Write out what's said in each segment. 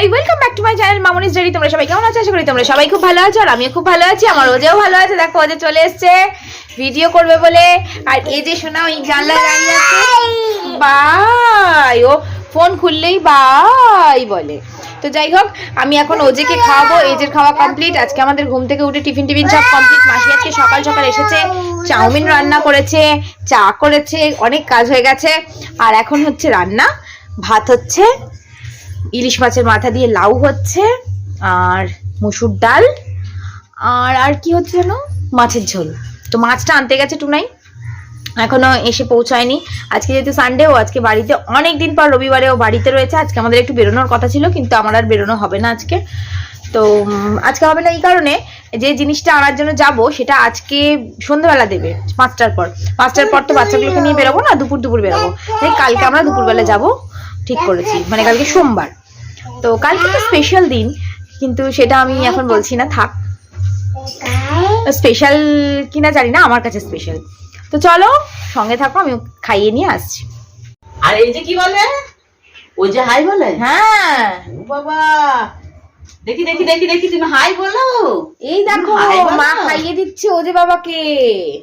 Hi welcome back to my channel Mamoni's diary তোমরা সবাই কেমন আছো? আশা করি তোমরা সবাই খুব ভালো আছো আর আমিও খুব ভালো আছি, আমার ওজেও ভালো আছে। দেখো, ওজে চলে এসেছে। ভিডিও করবে বলে। আর এই যে শোনা ওই জানলা দাঁড়িয়ে বাই, ও ফোন খুললেই বাই বলে। তো যাই হোক, আমি এখন ওজেকে খাওয়াবো। এজের খাওয়া কমপ্লিট আজকে আমাদের ঘুম থেকে উঠে টিফিন টিফিন সব কমপ্লিট মাসি আজকে সকাল সকাল এসেছে, চাউমিন রান্না করেছে, চা করেছে, অনেক কাজ হয়ে গেছে। আর এখন হচ্ছে রান্না। ভাত হচ্ছে ইলিশ মাছের মাথা দিয়ে লাউ হচ্ছে আর মুসুর ডাল। আর আর কি হচ্ছে যেন? মাছের ঝোল। তো মাছটা আনতে গেছে টুনাই। এখনও এসে পৌঁছায়নি। আজকে যেহেতু সানডে ও আজকে বাড়িতে অনেক দিন পর রবিবারে ও বাড়িতে রয়েছে। আজকে আমাদের একটু বেরোনোর কথা ছিল, কিন্তু আমার আর বেরোনো হবে না আজকে। তো আজকে হবে না এই কারণে যে জিনিসটা আনার জন্য যাব, সেটা আজকে সন্ধ্যাবেলা দেবে, পাঁচটার পর। পাঁচটার পর তো বাচ্চাগুলোকে নিয়ে বেরোবো না, দুপুর দুপুর বেরোবো। তাই কালকে আমরা দুপুরবেলা যাব, ঠিক করেছি। মানে কালকে সোমবার। তো কালকে তো স্পেশাল দিন কিন্তু সেটা আমি এখন বলছি না থাক। স্পেশাল কিনা জানি না আমার কাছে স্পেশাল তো চলো সঙ্গে থাকো আমি খাইয়ে নিয়ে আসছি। আর এই যে কি বলে? ও যে হাই বলে? হ্যাঁ। ও বাবা। দেখি দেখি দেখি দেখি তুমি হাই বলো। এই দেখো মা খাইয়ে দিচ্ছে ও যে বাবাকে।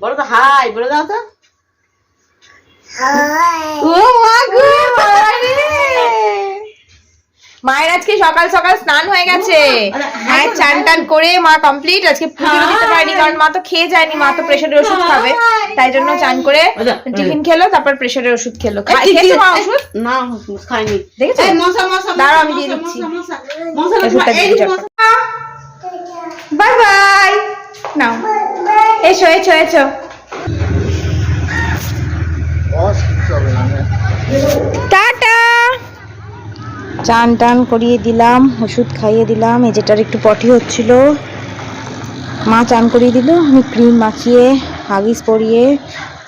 বলো তো হাই বলে দাও তো। ও মা গো আরে! মায়ের আজকে সকাল সকাল স্নান হয়ে গেছে। মায়ের চান টান করে মা কমপ্লিট আজকে পুজো দিতে পারেনি কারণ মা তো খেয়ে যায়নি মা তো প্রেশারের ওষুধ খাবে। তাই জন্য চান করে টিফিন খেলো তারপর প্রেশারের ওষুধ খেলো। খা- খেয়েছো মা ওষুধ? না খাইনি। দেখেছ? এই মশা মশা দাঁড়াও, আমি দিয়ে দিচ্ছি। Bye bye. নাও। এসো এসো এসো। চান টান করিয়ে দিলাম, ওষুধ খাইয়ে দিলাম, এই যেটার একটু পটি হচ্ছিল। মা চান করিয়ে দিল, আমি ক্রিম মাখিয়ে, হাগিস পরিয়ে,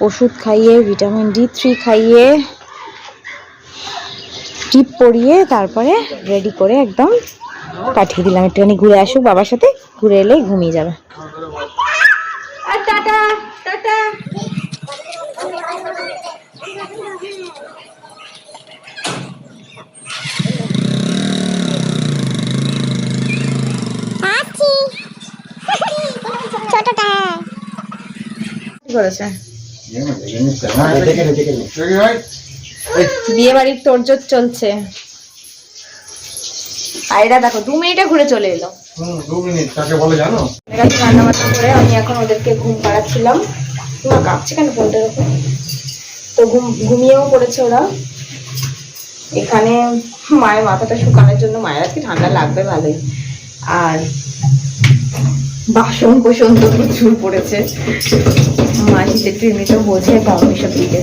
ওষুধ খাইয়ে, ভিটামিন ডি থ্রি খাইয়ে, টিপ পরিয়ে তারপরে রেডি করে একদম পাঠিয়ে দিলাম। একটুখানি ঘুরে আসুক, বাবার সাথে ঘুরে এলে ঘুমিয়ে যাবে আর টাটা টাটা কি করেছে? বিয়ে বাড়ির তোড়জোড় চলছে। আর দেখো দু মিনিটে ঘুরে চলে এলো। দু মিনিট কাকে বলে জানো? রান্না বান্না করে আমি এখন ওদেরকে ঘুম পাড়াচ্ছিলাম। তোমার কাঁপছে কেন ফোনটার উপর? তো ঘুম ঘুমিয়েও পড়েছে ওরা। এখানে মায়ের মাথাটা শুকানোর জন্য মায়ের আজকে ঠান্ডা লাগবে ভালোই। আর বাসন কোসন তো প্রচুর পড়েছে। মাসি একটু এমনিতেও বোঝে কম এসব দিকে।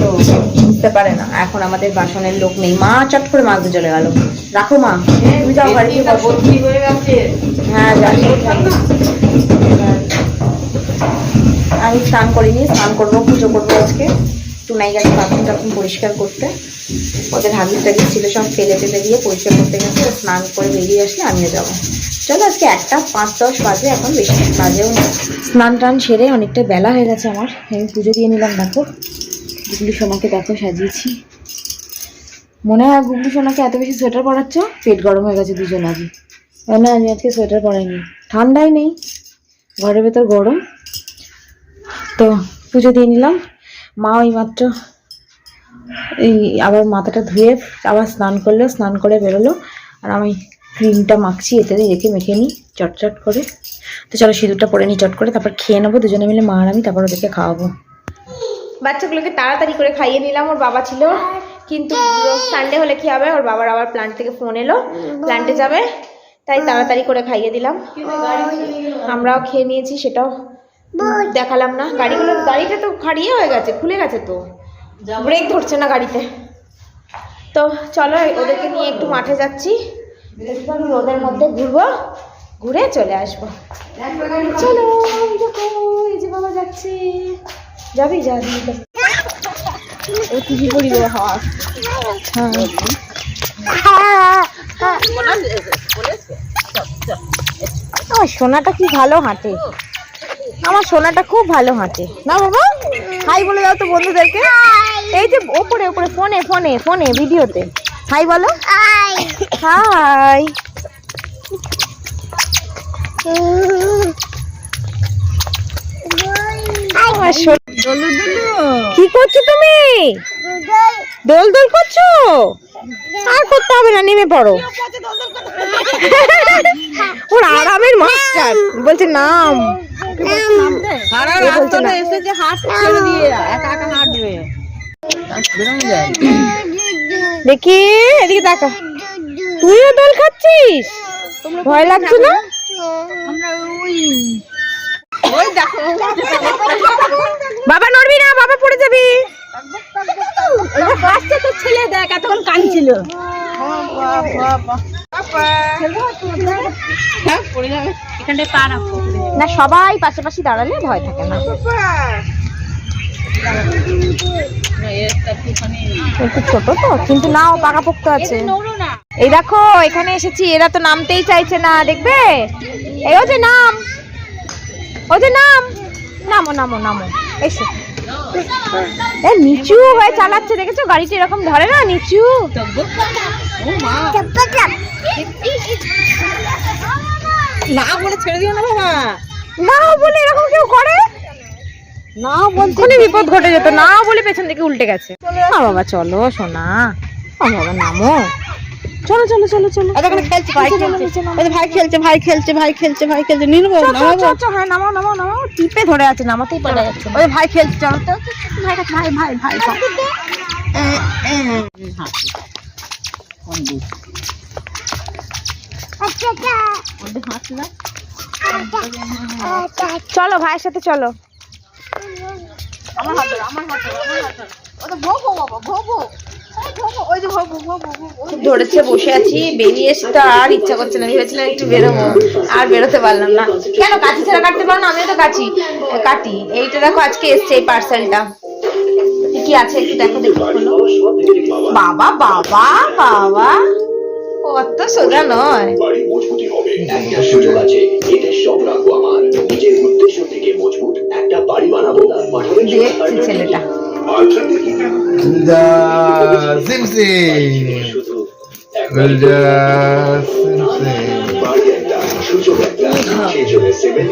তো বুঝতে পারে না এখন আমাদের বাসনের লোক নেই। মা চট করে মাছতে চলে গেল। রাখো মা। তুমি যাও হয়ে গেছে। হ্যাঁ। আমি স্নান করিনি স্নান করব পুজো করব আজকে। টুনাই গেছে বাথরুম টাথরুম পরিষ্কার করতে। ওদের হাগিস টাগিস ছিল সব ফেলে ফেলে দিয়ে পরিষ্কার করতে গেছে। স্নান করে বেরিয়ে আসলে আমিও যাব। চলো আজকে একটা পাঁচ দশ বাজে, এখন বেশি বাজেও না। স্নান টান সেরে অনেকটা বেলা হয়ে গেছে আমার। আমি পুজো দিয়ে নিলাম, দেখো। গুগলি সোনাকে দেখো, সাজিয়েছি। মনে হয় গুগলি সোনাকে এত বেশি সোয়েটার পরাচ্ছ? পেট গরম হয়ে গেছে দুজন আগে। না, আমি আজকে সোয়েটার পরাইনি। ঠান্ডাই নেই। ঘরের ভেতর গরম। তো, পুজো দিয়ে নিলাম। মা ওই মাত্র এই আবার মাথাটা ধুয়ে আবার স্নান করল। স্নান করে বেরোলো। আর আমি ক্রিমটা মাখছি, এতে রেখে মেখে নিই, চটচট করে। তো চলো সিঁদুরটা পরে নিই, চট করে, তারপর খেয়ে নেব, দুজনে মিলে, মা আর আমি, তারপর ওদেরকে খাওয়াবো। বাচ্চাগুলোকে তাড়াতাড়ি করে খাইয়ে নিলাম, ওর বাবা ছিল। কিন্তু সানডে হলে কি হবে? ওর বাবার আবার প্ল্যান্ট থেকে ফোন এলো প্ল্যান্টে যাবে, তাই তাড়াতাড়ি করে খাইয়ে দিলাম। আমরাও খেয়ে নিয়েছি, সেটাও দেখালাম না। গাড়িগুলো, গাড়িটা তো খাড়িয়ে হয়ে গেছে, খুলে গেছে তো। ব্রেক ধরছে না গাড়িতে। তো চলো, ওদেরকে নিয়ে একটু মাঠে যাচ্ছি। একটুখানি রোদের মধ্যে ঘুরবো, ঘুরে চলে আসব। চলো দেখো, এই যে বাবা যাচ্ছে। যাবি যাবি। হ্যাঁ। সোনাটা কি ভালো হাঁটে? আমার সোনাটা খুব ভালো হাঁটে। না বাবা? হাই বলে দাও তো বন্ধুদেরকে। এই যে ওপরে ওপরে, ফোনে ফোনে ফোনে, ভিডিওতে। হাই বলো। হাই। কি করছ তুমি? দোল দোল করছ? আর করতে হবে না নেমে পড়ো। ওর আরামের মাস্টার। বলছে নাম। ছেড়ে দিয়ে একা একা হাঁটবে। দেখি এদিকে তাকা। তুইও দোল খাচ্ছিস? ভয় লাগছে না? বাবা নড়বি না বাবা পড়ে যাবি। বাচ্চা তো ছেলে দেখ এতক্ষণ কাঁদছিল। হ্যাঁ? না সবাই পাশাপাশি দাঁড়ালে ভয় থাকে না। একটু ছোট তো কিন্তু না ও পাকাপোক্ত আছে। এই দেখো এখানে এসেছি এরা তো নামতেই চাইছে না দেখবে? এই ও যে নাম। ও যে নাম। নামো নামো নামো। এসো। এ নিচু হয়ে চালাচ্ছে দেখেছ? গাড়িটা এরকম ধরে না নিচু? না বলে ছেড়ে দিও না বাবা। না বলে এরকম কেউ করে? না বলছে বিপদ ঘটে যেত না বলে পেছন দিকে উল্টে গেছে। না বাবা চলো সোনা। বাবা নামো। চলো চলো চলো চলো। এতক্ষণ খেলছে ভাই খেলছে। ভাই খেলছে ভাই খেলছে ভাই খেলছে ভাই খেলছে চলো, হ্যাঁ নামাও নামাও নামাও। টিপে ধরে আছে নামাতেই পারা যাচ্ছে। ওই ভাই খেলছে চলো। ভাই ভাই ভাই ভাই ভাই চলো ভাইয়ের সাথে চলো। আমার হাত ধরো, আমার হাত ধরো, আমার হাত ধরো। ও তো ভোগো বাবা ভোগো খুব ধরেছে বসে আছি বেরিয়ে এসে তো আর ইচ্ছা করছে না ভেবেছিলাম একটু বেরোবো আর বেরোতে পারলাম না। কেন কাছি ছাড়া কাটতে পারো না? আমিও তো কাছি কাটি এইটা দেখো আজকে এসছে এই পার্সেলটা কি আছে? একটু দেখো দেখো। বাবা বাবা বাবা। অত সোজা নয়। সুযোগ আছে। সেভেন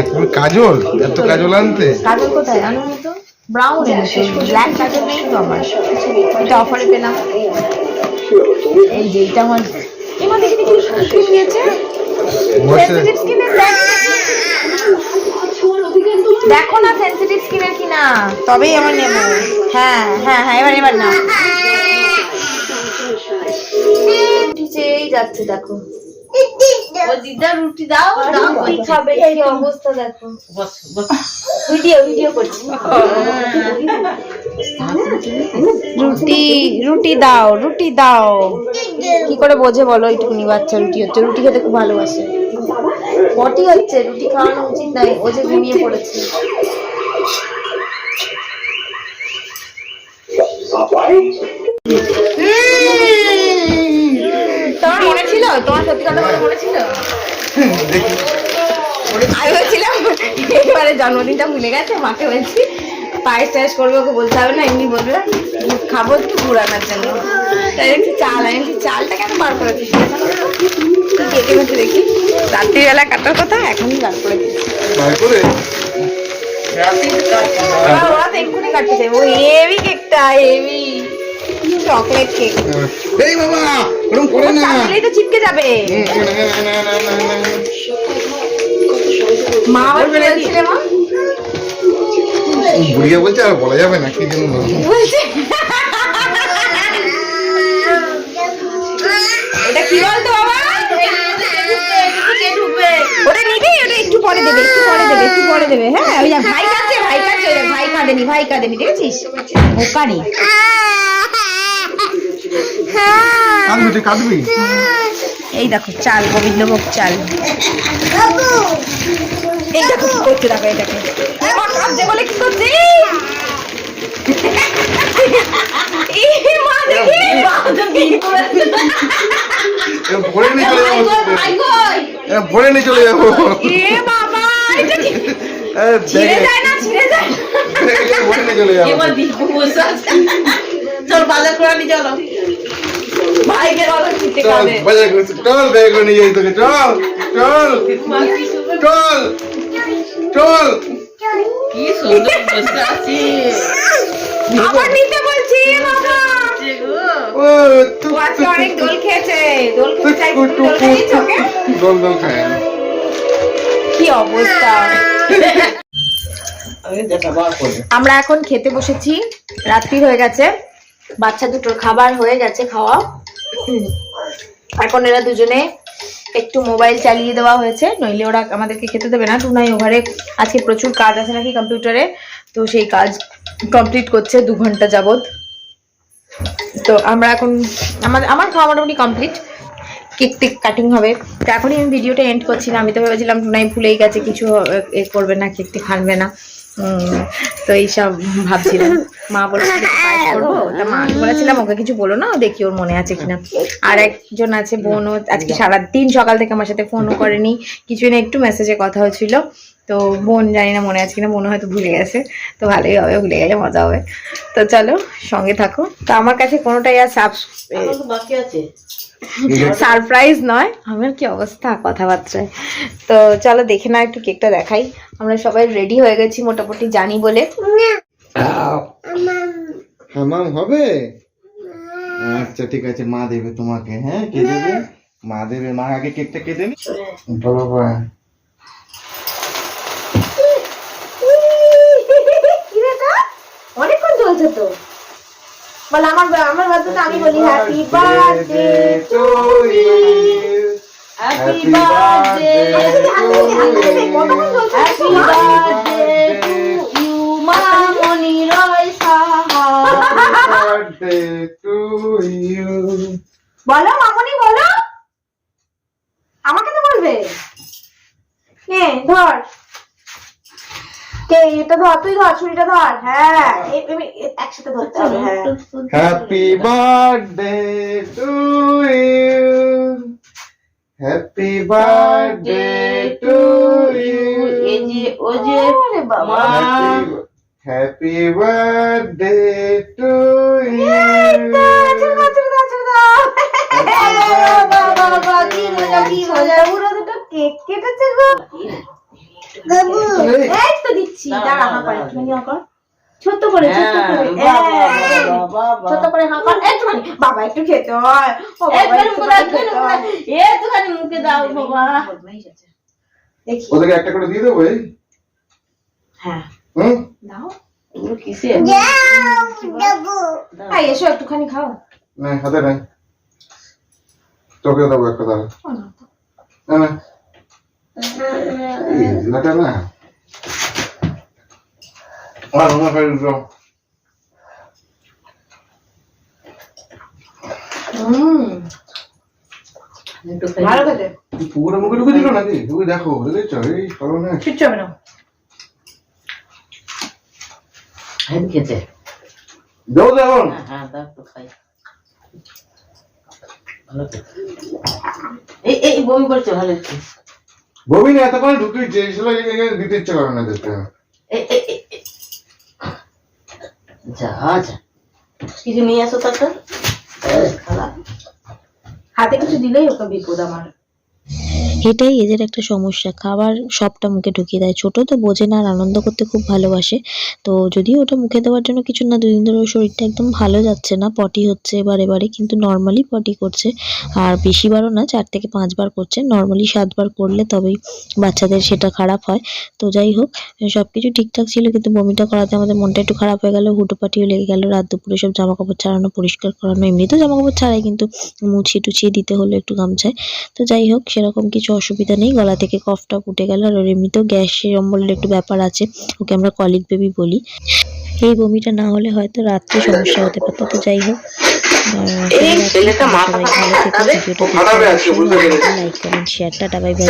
এখন কাজল এত কাজল আনতে। কাজল কোথায়? আনার মতো ব্রাউন এনেছে ব্ল্যাক কাজল নেই তো আমার। এটা অফারে পেলাম। এই যে এটা আমার এমা দেখি দেখি কি নিয়েছে? বসে। সেনসিটিভ স্কিনের দেখো না সেনসিটিভ স্কিনের কিনা। তবেই আমার নেব। হ্যাঁ হ্যাঁ হ্যাঁ এবার এবার না রুটি চেয়েই যাচ্ছে দেখো। ও দিদা রুটি দাও দাও খাবে অবস্থা দেখো। বস বস। ভিডিও ভিডিও করছি। রুটি রুটি দাও রুটি দাও। কি করে বোঝে বলো এইটুকুনি বাচ্চা রুটি হচ্ছে। রুটি খেতে খুব ভালোবাসে। পটি হচ্ছে রুটি খাওয়ানো উচিত নাই ও যে ঘুমিয়ে পড়েছে। তোমার মনে ছিল? তোমার সত্যি কথা বলে মনে ছিল? আমি বলছিলাম এবারে জন্মদিনটা ভুলে গেছে মাকে বলছি। পায়েস টায়েস করব ওকে বলতে হবে না এমনি বলবে দুধ খাব একটু আনার জন্য। তাই একটু চাল আমি চালটা কেন বার করেছিস? কে কে মেখে দেখি রাত্রিবেলা কাটার কথা এখনই বার করে দিচ্ছি ওরা তো এক্ষুনি কাটতে চাইব। হেভি কেকটা হেভি চকলেট কেক এই বাবা ওরকম করে না। চাকলেই তো চিপকে যাবে। মা আবার কি বলছিলে মা। বুড়িয়া বলছে আর বলা যাবে না কি জন্য? বলছে এটা কি বলতো বাবা? ওটা নিবি ওটা একটু পরে দেবে একটু পরে দেবে একটু পরে দেবে হ্যাঁ? ওই যা ভাই ভাই ভাই কাঁদেনি ভাই কাঁদেনি দেখেছিস? কাঁদবি এই দেখো চাল গোবিন্দভোগ চাল। এই দেখো কি করছে দেখো এই দেখো। এবার কাঁদছে বলে কি করছে? এই মা দেখি এ ভরে নিয়ে চলে যাব। ভাই কই এ ভরে নিয়ে চলে যাব। এ বাবা এটা কি? এ, ছিঁড়ে যায় না ছিঁড়ে যায় ভরে নিয়ে চলে যাব। এবার দিদি বসে আছে। চল বাজার করে আনি চলো। ভাইকে কথা চিনতে চল বাজার করছি চল ব্যাগ নিয়ে যাই তোকে চল চল চল। চল। কি সুন্দর বসে আছি আবার নিতে বলছি বাবা। ও তু আজকে অনেক দোল খেয়েছে। দোল খেতে চাইছে তুমি দোল খাইয়েছো ওকে দোল দোল খায় কি অবস্থা? আমরা এখন খেতে বসেছি। রাত্রি হয়ে গেছে। বাচ্চা দুটোর খাবার হয়ে গেছে খাওয়া। এখন এরা দুজনে একটু মোবাইল চালিয়ে দেওয়া হয়েছে, নইলে ওরা আমাদেরকে খেতে দেবে না। টুনাই ওভারে আজকে প্রচুর কাজ আছে নাকি কম্পিউটারে? তো সেই কাজ কমপ্লিট করছে দু ঘণ্টা যাবৎ। তো আমরা এখন আমাদের আমার খাওয়া মোটামুটি কমপ্লিট কেক টেক কাটিং হবে। তো এখনই আমি ভিডিওটা এন্ড করছি না। আমি তো ভেবেছিলাম টুনাই ভুলেই গেছে, কিছু এ- করবে না, কেক টেক আনবে না। তো এইসব ভাবছিলাম। মা বলেছিল মা বলেছিলাম, ওকে কিছু বলো না, দেখি ওর মনে আছে কিনা। আর একজন আছে, বোনও, আজকে সারাদিন সকাল থেকে আমার সাথে ফোনও করেনি। কিছু না একটু মেসেজে কথা হচ্ছিল তো বোন জানি না মনে আছে কিনা মনে হয়তো ভুলে গেছে। তো ভালোই হবে ভুলে গেলে মজা হবে। তো চলো সঙ্গে থাকো। তো আমার কাছে কোনোটাই আর সাব বাকি আছে। সারপ্রাইজ নয় আমার কি অবস্থা কথাবার্তায়। তো চলো দেখে না একটু কেকটা দেখাই। আমরা সবাই রেডি হয়ে গেছি মোটামুটি জানি বলে। হামাম হবে? আচ্ছা ঠিক আছে মা দেবে তোমাকে হ্যাঁ কে দেবে? মা। দেবে মা আগে কেকটা কেটে নি। বাবা কি রে এটা? চলছে তো। বল আমার আমার বার্থডে আমি বলি happy birthday to you happy birthday happy birthday to you Mamoni Roy Saha birthday to you বলো আমাকে তো বলবে নে ধর এটা ধর তুই ধর ছুরিটা ধর হ্যাঁ একসাথে ধরতে হবে হ্যাঁ। Happy birthday to you happy birthday to you এই যে ও যে বাবা। হ্যাপি বার্থডে টু ইউ ছেড়ে দাও, ছেড়ে দাও, ছেড়ে দাও। বাবা, বাবা, কি মজা, কি মজা। পুরো দুটো কেক কেটেছে গো। এই তো দিচ্ছি। দাঁড়া হাঁ কর একটুখানি হাঁ কর ছোট্ট করে ছোট্ট করে এই, ছোট্ট করে হাঁ একটুখানি বাবা একটু খেতে হয়। একটুখানি হয়। মুখে দাও বাবা। দেখি। ওদেরকে একটা করে দিয়ে দেবো এই? হ্যাঁ। হুম? দাও। কিসে? এসো একটুখানি খাও। না হাতে নাই তোকে দেবো একটা দাঁড়া না না। না এই জিলাটা না আর আমার ফের দাও হুম একটুখানি ভালো মুখে ঢুকে দিল নাকি ঢুকে দেখো দেখেছ এই সরো না কিচ্ছু হবে না হেন খেতে দেবো দেখো হ্যাঁ হ্যাঁ দাও খাই ভালো এই এই বমি করছে ভালো একটু বমি না এতক্ষণ ঢুকে চেয়েছিল দিতে ইচ্ছে করে না দেখতে। যা যা। কিছু নিয়ে আসো তো একটা খালা হাতে কিছু দিলেই হতো বিপদ আমার। এটাই এদের একটা সমস্যা। খাবার সবটা মুখে ঢুকিয়ে দেয়। ছোট তো বোঝে না আর আনন্দ করতে খুব ভালোবাসে। তো যদিও ওটা মুখে দেওয়ার জন্য কিছু না, দুদিন ধরে শরীরটা একদম ভালো যাচ্ছে না। পটি হচ্ছে এবার এবারে কিন্তু নর্মালি পটি করছে। আর বেশিবারও না, চার থেকে পাঁচবার করছে। নর্মালি সাতবার করলে তবেই বাচ্চাদের সেটা খারাপ হয়। তো যাই হোক সব কিছু ঠিকঠাক ছিল, কিন্তু বমিটা করাতে আমাদের মনটা একটু খারাপ হয়ে গেল। হুটোপাটিও লেগে গেল। রাত দুপুরে সব জামা কাপড় ছাড়ানো, পরিষ্কার করানো, এমনিতেও জামা কাপড় ছাড়াই কিন্তু মুছিয়ে টুছিয়ে দিতে হলো একটু গামছায়। তো যাই হোক, সেরকম কিছু অসুবিধা নেই গলা থেকে কফটা উঠে গেল আর ওর এমনিতেও গ্যাসের অম্বলের একটু ব্যাপার আছে ওকে আমরা কলিক বেবি বলি। এই বমিটা না হলে হয়তো রাত্রে সমস্যা হতে পারতো তো যাই হোক। সবাই ভালো থেকে ভিডিওটা like comment share tata bye bye